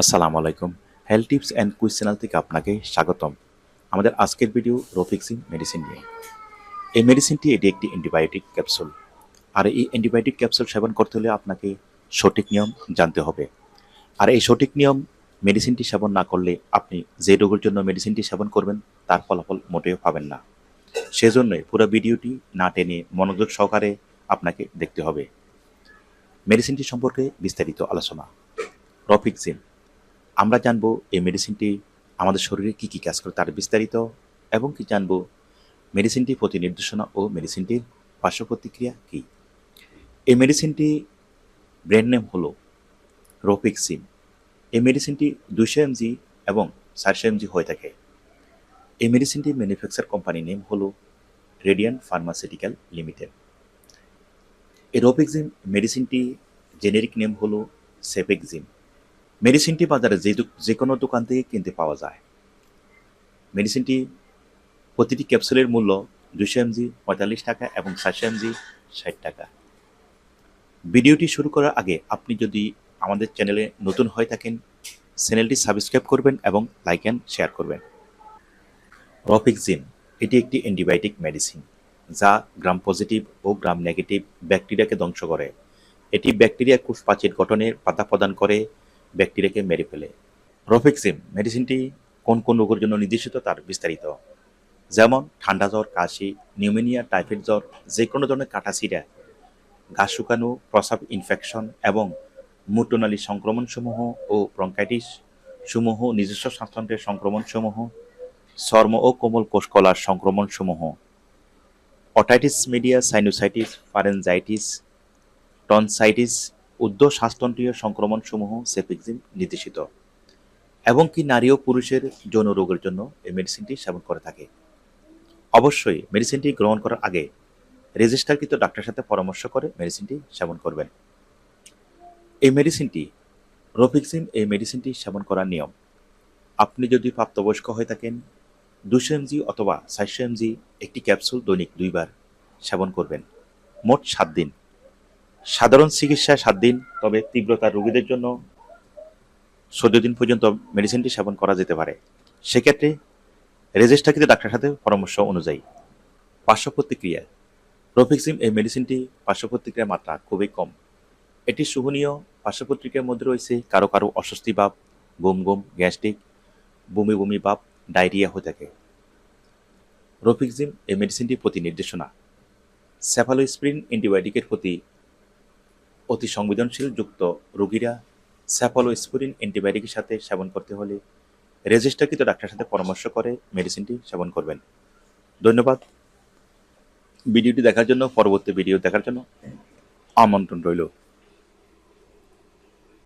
আসসালামু আলাইকুম। Health tips and quiz channel থেকে আপনাকে স্বাগতম। আমাদের আজকের ভিডিও রোফিক্সিন মেডিসিন নিয়ে। এই মেডিসিনটি এটি একটি অ্যান্টিবায়োটিক ক্যাপসুল আর এই অ্যান্টিবায়োটিক ক্যাপসুল সেবন করতে হলে আপনাকে সঠিক নিয়ম জানতে হবে। আর এই সঠিক নিয়ম মেডিসিনটি সেবন না করলে আপনি যে রোগের জন্য মেডিসিনটি সেবন করবেন, তার ফলাফল মোটেও পাবেন না। সেজন্যই পুরো ভিডিওটি না টেনে মনোযোগ সহকারে আপনাকে দেখতে হবে। মেডিসিনটি সম্পর্কে বিস্তারিত আলোচনা। রফিক্সিন আমরা জানব এই মেডিসিনটি আমাদের শরীরে কী কী কাজ করে তার বিস্তারিত এবং কি জানব মেডিসিনটি প্রতি নির্দেশনা ও মেডিসিনটির পার্শ্ব প্রতিক্রিয়া কী? এই মেডিসিনটি ব্র্যান্ড নেম হলো রোপিক্সিন এই মেডিসিনটি দুশো এমজি এবং চারশো এমজি হয়ে থাকে। এই মেডিসিনটির ম্যানুফ্যাকচার কোম্পানি নেম হলো রেডিয়ান ফার্মাসিউটিক্যাল লিমিটেড এই রোপিক্সিন মেডিসিনটি জেনেরিক নেম হলো সেপেক্সিন মেডিসিনটি বাজারে যে যে কোনো দোকান থেকে কিনতে পাওয়া যায়। মেডিসিনটি প্রতিটি ক্যাপসুলের মূল্য দুশো এমজি, পঁয়তাল্লিশ টাকা এবং চারশো এমজি, ষাট টাকা। ভিডিওটি শুরু করার আগে আপনি যদি আমাদের চ্যানেলে নতুন হয়ে থাকেন, চ্যানেলটি সাবস্ক্রাইব করবেন এবং লাইক অ্যান্ড শেয়ার করবেন। রফিক্সিন এটি একটি অ্যান্টিবায়োটিক মেডিসিন যা গ্রাম পজিটিভ ও গ্রাম নেগেটিভ ব্যাকটেরিয়াকে ধ্বংস করে। এটি ব্যাকটেরিয়া কোষ প্রাচীর গঠনে বাধা প্রদান করে ব্যাকটেরিয়াকে মেরে ফেলে। রফিক্সিম মেডিসিনটি কোন কোন রোগের জন্য নির্দেশিত তার বিস্তারিত। যেমন ঠান্ডা জ্বর, কাশি, নিউমোনিয়া, টাইফয়েড জ্বর যে কোনো ধরনের কাটাছিড়া গা শুকানো প্রসাব ইনফেকশন এবং মূত্রনালী সংক্রমণসমূহ ও ব্রঙ্কাইটিস সমূহ, নিজস্ব শ্বাসতন্ত্রের সংক্রমণসমূহ, চর্ম ও কোমল কোষকলার সংক্রমণসমূহ। Otitis media sinusitis pharyngitis tonsillitis উদ্ধ শ্বাসতন্ত্রীয় সংক্রমণসমূহ সেপিক্সিন নির্দেশিত। এবং কি নারী ও পুরুষের যৌন রোগের জন্য এই মেডিসিনটি সেবন করে থাকে। অবশ্যই মেডিসিনটি গ্রহণ করার আগে রেজিস্টারকৃত ডাক্তারের সাথে পরামর্শ করে মেডিসিনটি সেবন করবেন। এই মেডিসিনটি রোফিক্সিন এই মেডিসিনটি সেবন করার নিয়ম। আপনি যদি প্রাপ্তবয়স্ক হয়ে থাকেন, দুশো এমজি অথবা চারশো এমজি একটি ক্যাপসুল দৈনিক দুইবার সেবন করবেন। মোট সাত দিন। সাধারণ চিকিৎসায় সাত দিন, তবে তীব্রতার রোগীদের জন্য চোদ্দ দিন পর্যন্ত মেডিসিনটি সেবন করা যেতে পারে। সেক্ষেত্রে রেজিস্টারকৃত ডাক্তারের সাথে পরামর্শ অনুযায়ী পার্শ্ব প্রতিক্রিয়া রোফিক্সিম এই মেডিসিনটি পার্শ্ব প্রতিক্রিয়ার মাত্রা খুবই কম। এটি শুভনীয় পার্শ্ব প্রতিক্রিয়ার মধ্যে রয়েছে কারও কারও অস্বস্তি ভাব, গুম গুম, গ্যাস্ট্রিক, বমি বমি ভাব, ডায়রিয়া হয়ে থাকে। রোফিক্সিম এই মেডিসিনটি প্রতি নির্দেশনা। স্যাফালোস্প্রিন অ্যান্টিবায়োটিকের প্রতি অতি সংবেদনশীল যুক্ত রোগীরা স্যাফালোস্পুরিন অ্যান্টিবায়োটিকের সাথে সেবন করতে হলে রেজিস্টারকৃত ডাক্তারের সাথে পরামর্শ করে মেডিসিনটি সেবন করবেন। ধন্যবাদ। ভিডিওটি দেখার জন্য, পরবর্তী ভিডিও দেখার জন্য আমন্ত্রণ রইল।